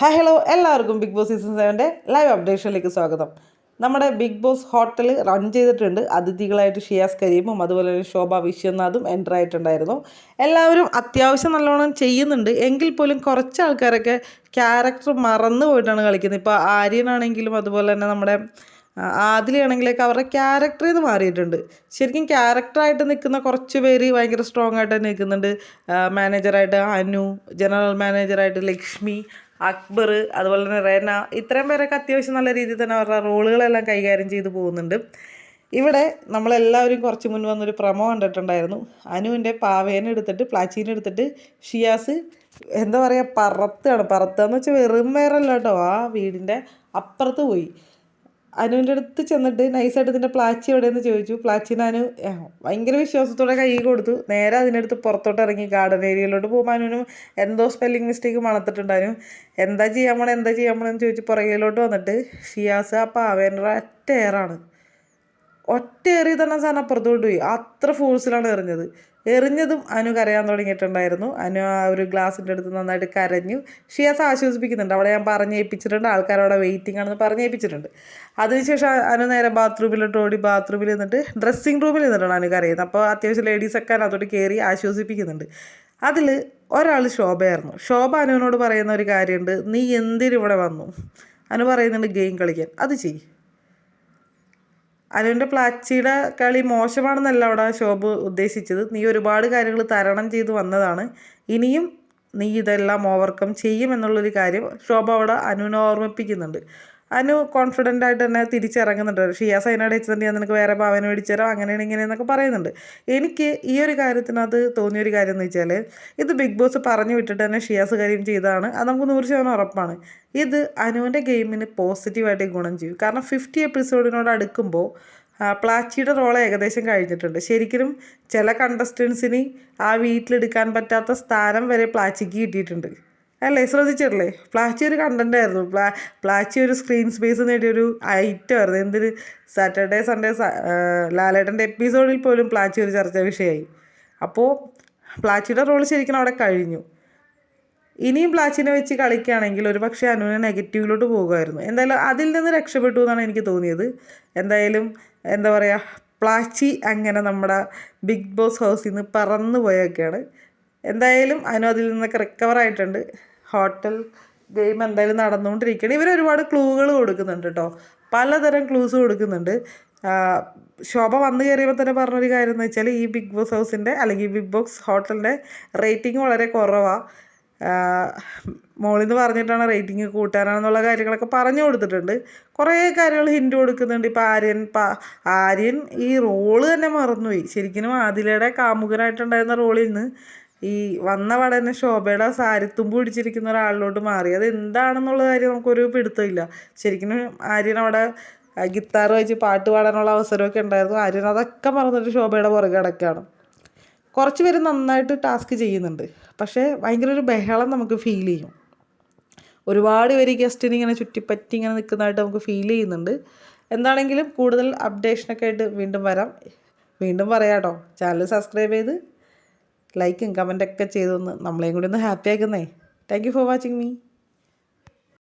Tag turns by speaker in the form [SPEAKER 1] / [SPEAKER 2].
[SPEAKER 1] Hi hello എല്ലാവർക്കും big boss season സെവന്റെ live അപ്ഡേഷനിലേക്ക് സ്വാഗതം. നമ്മുടെ ബിഗ് ബോസ് ഹോട്ടൽ റൺ ചെയ്തിട്ടുണ്ട്. അതിഥികളായിട്ട് ഷിയാസ് കരീമും അതുപോലെ തന്നെ ശോഭ വിശ്വനാഥും എന്റർ ആയിട്ടുണ്ടായിരുന്നു. എല്ലാവരും അത്യാവശ്യം നല്ലോണം ചെയ്യുന്നുണ്ട്. എങ്കിൽ പോലും കുറച്ച് ആൾക്കാരൊക്കെ ക്യാരക്ടർ മറന്നു പോയിട്ടാണ് കളിക്കുന്നത്. ഇപ്പോൾ ആര്യനാണെങ്കിലും അതുപോലെ തന്നെ നമ്മുടെ ആദിലാണെങ്കിലൊക്കെ അവരുടെ ക്യാരക്ടർ ഇത് മാറിയിട്ടുണ്ട്. ശരിക്കും ക്യാരക്ടറായിട്ട് നിൽക്കുന്ന കുറച്ച് പേര് ഭയങ്കര സ്ട്രോങ് ആയിട്ട് നിൽക്കുന്നുണ്ട്. മാനേജറായിട്ട് അനു ജനറൽ മാനേജറായിട്ട് ലക്ഷ്മി അക്ബർ അതുപോലെ തന്നെ റെന ഇത്രയും പേരൊക്കെ അത്യാവശ്യം നല്ല രീതിയിൽ തന്നെ അവരുടെ റോളുകളെല്ലാം കൈകാര്യം ചെയ്തു പോകുന്നുണ്ട്. ഇവിടെ നമ്മളെല്ലാവരും കുറച്ച് മുൻ വന്നൊരു പ്രമോ കണ്ടിട്ടുണ്ടായിരുന്നു. അനുവിന്റെ പാവേനെ എടുത്തിട്ട് എടുത്തിട്ട് ഷിയാസ് എന്താ പറയുക പറത്താണ്. പറത്തുക വെച്ചാൽ വെറും വേറല്ല കേട്ടോ. ആ വീടിന്റെ അപ്പുറത്ത് പോയി. അനുവിന്റെ അടുത്ത് ചെന്നിട്ട് നൈസായിട്ട് ഇതിന്റെ പ്ലാച്ചി എവിടെയെന്ന് ചോദിച്ചു. പ്ലാച്ചിന് അനു ഭയങ്കര വിശ്വാസത്തോടെ കൈ കൊടുത്തു. നേരെ അതിനടുത്ത് പുറത്തോട്ട് ഇറങ്ങി ഗാർഡൻ ഏരിയയിലോട്ട് പോകുമ്പോൾ അനുവിനും എന്തോ സ്പെല്ലിംഗ് മിസ്റ്റേക്ക് മണത്തിട്ടുണ്ടായിരുന്നു എന്താ ചെയ്യാൻ പോണേ എന്താ ചെയ്യാൻ പോണെന്ന് ചോദിച്ചു പുറകിലോട്ട് വന്നിട്ട് ഷിയാസ് ആ പാവേന്റെ ഒറ്റ എയറാണ്. ഒറ്റ എറി തന്നെ സാധനം അപ്പുറത്തോട്ട് പോയി. അത്ര ഫോഴ്സിലാണ് എറിഞ്ഞത്. എറിഞ്ഞതും അനു കരയാൻ തുടങ്ങിയിട്ടുണ്ടായിരുന്നു. അനു ആ ഒരു ഗ്ലാസിന്റെ അടുത്ത് നന്നായിട്ട് കരഞ്ഞു. ഷിയാസ് ആശ്വസിപ്പിക്കുന്നുണ്ട്. അവിടെ ഞാൻ പറഞ്ഞേൽപ്പിച്ചിട്ടുണ്ട് ആൾക്കാരവിടെ വെയിറ്റിംഗ് ആണെന്ന് പറഞ്ഞേൽപ്പിച്ചിട്ടുണ്ട് അതിനുശേഷം അനു നേരെ ബാത്റൂമിലോട്ട് ഓടി ബാത്റൂമിൽ നിന്നിട്ട് ഡ്രസ്സിങ് റൂമിൽ നിന്നിട്ടാണ് അനു കരയുന്നത്. അപ്പോൾ അത്യാവശ്യം ലേഡീസൊക്കെ അതിനകത്തോട്ട് കയറി ആശ്വസിപ്പിക്കുന്നുണ്ട്. അതിൽ ഒരാൾ ശോഭയായിരുന്നു. ശോഭ അനുവിനോട് പറയുന്ന ഒരു കാര്യമുണ്ട്. നീ എന്തിനിവിടെ വന്നു? അനു പറയുന്നുണ്ട് ഗെയിം കളിക്കാൻ. അത് ചെയ്യ്. അനുവിന്റെ പ്ലാച്ചിയുടെ കളി മോശമാണെന്നല്ല അവിടെ ശോഭ ഉദ്ദേശിച്ചത്. നീ ഒരുപാട് കാര്യങ്ങൾ തരണം ചെയ്തു വന്നതാണ്. ഇനിയും നീ ഇതെല്ലാം ഓവർകം ചെയ്യും എന്നുള്ളൊരു കാര്യം ശോഭ അവിടെ അനുവിനെ ഓർമ്മിപ്പിക്കുന്നുണ്ട്. അനു കോൺഫിഡന്റ് ആയിട്ട് തന്നെ തിരിച്ചിറങ്ങുന്നുണ്ട്. ഷിയാസ് അതിനോട് വെച്ചിട്ടുണ്ട് ഞാൻ നിനക്ക് വേറെ ഭാവന മേടിച്ചു തരാം അങ്ങനെയാണ് ഇങ്ങനെയെന്നൊക്കെ പറയുന്നുണ്ട്. എനിക്ക് ഈ ഒരു കാര്യത്തിനകത്ത് തോന്നിയ ഒരു കാര്യം എന്ന് വെച്ചാൽ ഇത് ബിഗ് ബോസ് പറഞ്ഞു വിട്ടിട്ട് തന്നെ ഷിയാസ് കാര്യം ചെയ്തതാണ്. അത് നമുക്ക് നൂറ് ശതമാനം ഉറപ്പാണ്. ഇത് അനുവിന്റെ ഗെയിമിന് പോസിറ്റീവായിട്ട് ഗുണം ചെയ്യും. കാരണം ഫിഫ്റ്റി എപ്പിസോഡിനോട് അടുക്കുമ്പോൾ പ്ലാച്ചിയുടെ റോൾ ഏകദേശം കഴിഞ്ഞിട്ടുണ്ട്. ശരിക്കും ചില കണ്ടസ്റ്റൻസിന് ആ വീട്ടിലെടുക്കാൻ പറ്റാത്ത സ്ഥാനം വരെ പ്ലാച്ചിക്ക് കിട്ടിയിട്ടുണ്ട്. അല്ലേ? ശ്രദ്ധിച്ചിട്ടില്ലേ? പ്ലാച്ചി ഒരു കണ്ടന്റ് ആയിരുന്നു. പ്ലാ പ്ലാച്ചി ഒരു സ്ക്രീൻ സ്പേസ് നേടിയൊരു ഐറ്റം ആയിരുന്നു. എന്തിന് സാറ്റർഡേ സൺഡേ ലാലേട്ടന്റെ എപ്പിസോഡിൽ പോലും പ്ലാച്ചി ഒരു ചർച്ചാ വിഷയമായി. അപ്പോൾ പ്ലാച്ചിയുടെ റോൾ ശരിക്കും അവിടെ കഴിഞ്ഞു. ഇനിയും പ്ലാച്ചിനെ വെച്ച് കളിക്കുകയാണെങ്കിൽ ഒരു പക്ഷേ അനുവിനെ നെഗറ്റീവിലോട്ട് പോകുമായിരുന്നു. എന്തായാലും അതിൽ നിന്ന് രക്ഷപ്പെട്ടു എന്നാണ് എനിക്ക് തോന്നിയത്. എന്തായാലും എന്താ പറയുക പ്ലാച്ചി അങ്ങനെ നമ്മുടെ ബിഗ് ബോസ് ഹൗസിൽ നിന്ന് പറന്നു പോയൊക്കെയാണ്. എന്തായാലും അനു അതിൽ നിന്നൊക്കെ റിക്കവർ ആയിട്ടുണ്ട്. ഹോട്ടൽ ഗെയിം എന്തായാലും നടന്നുകൊണ്ടിരിക്കുകയാണ്. ഇവർ ഒരുപാട് ക്ലൂകൾ കൊടുക്കുന്നുണ്ട് കേട്ടോ. പലതരം ക്ലൂസ് കൊടുക്കുന്നുണ്ട്. ശോഭ വന്നു കയറിയപ്പോൾ തന്നെ പറഞ്ഞൊരു കാര്യം എന്ന് വെച്ചാൽ ഈ ബിഗ് ബോസ് ഹൗസിന്റെ അല്ലെങ്കിൽ ബിഗ് ബോക്സ് ഹോട്ടലിന്റെ റേറ്റിംഗ് വളരെ കുറവാണ് മോളിൽ നിന്ന് പറഞ്ഞിട്ടാണ് റേറ്റിംഗ് കൂട്ടാനാണെന്നുള്ള കാര്യങ്ങളൊക്കെ പറഞ്ഞു കൊടുത്തിട്ടുണ്ട്. കുറേ കാര്യങ്ങൾ ഹിൻഡ് കൊടുക്കുന്നുണ്ട്. ഇപ്പോൾ ആര്യൻ പാ ആര്യൻ ഈ റോൾ തന്നെ മറന്നുപോയി. ശരിക്കും ആദിലയുടെ കാമുകനായിട്ടുണ്ടായിരുന്ന റോളിൽ നിന്ന് ഈ വന്ന പാടെ തന്നെ ശോഭയുടെ സാരിത്തുമ്പ് പിടിച്ചിരിക്കുന്ന ഒരാളിലോട്ട് മാറി. അത് എന്താണെന്നുള്ള കാര്യം നമുക്കൊരു പിടുത്തമില്ല. ശരിക്കും ആര്യൻ അവിടെ ഗിത്താർ വെച്ച് പാട്ട് പാടാനുള്ള അവസരമൊക്കെ ഉണ്ടായിരുന്നു. ആര്യൻ അതൊക്കെ മറന്നിട്ട് ശോഭയുടെ പുറകെ കിടക്കുകയാണ്. കുറച്ച് പേര് നന്നായിട്ട് ടാസ്ക് ചെയ്യുന്നുണ്ട്. പക്ഷേ ഭയങ്കര ഒരു ബഹളം നമുക്ക് ഫീൽ ചെയ്യും. ഒരുപാട് പേര് ഗസ്റ്റിന് ഇങ്ങനെ ചുറ്റിപ്പറ്റി ഇങ്ങനെ നിൽക്കുന്നതായിട്ട് നമുക്ക് ഫീൽ ചെയ്യുന്നുണ്ട്. എന്താണെങ്കിലും കൂടുതൽ അപ്ഡേഷനൊക്കെ ആയിട്ട് വീണ്ടും വരാം. വീണ്ടും പറയാം കേട്ടോ. ചാനൽ സബ്സ്ക്രൈബ് ചെയ്ത് ലൈക്കും കമന്റൊക്കെ ചെയ്തൊന്ന് നമ്മളെയും കൂടി ഒന്ന് happy ആക്കുന്നേ thank you for watching me